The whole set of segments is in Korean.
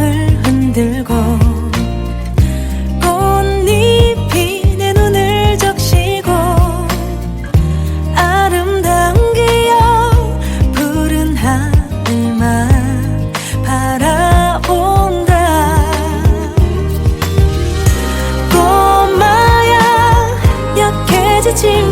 힘들고 꽃잎이 내 눈을 적시고 아름다운 기억 푸른 하늘만 바라온다. 꼬마야 약해지지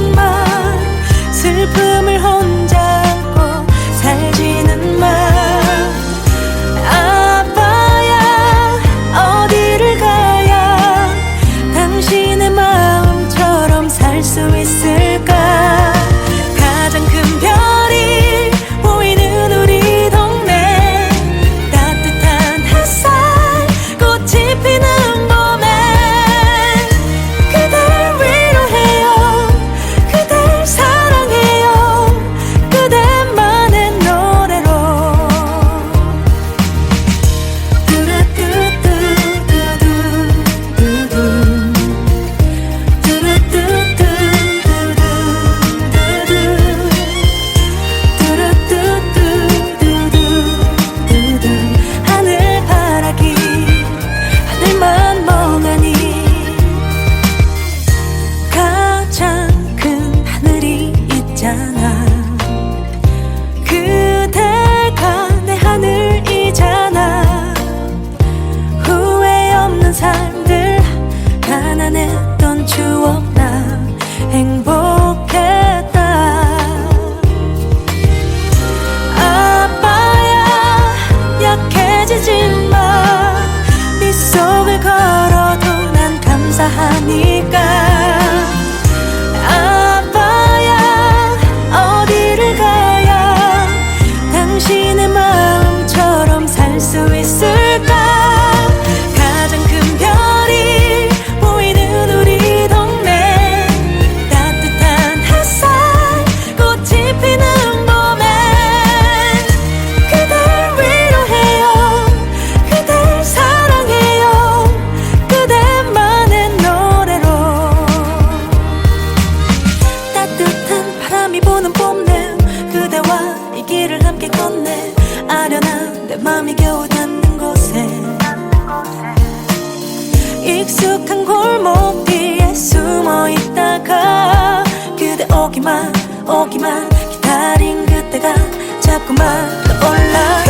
추억 나 행복 길을 함께 걷네 아련한 내 맘이 겨우 닿는 곳에. 익숙한 골목 뒤에 숨어 있다가 그대 오기만 오기만 기다린 그때가 자꾸만 떠올라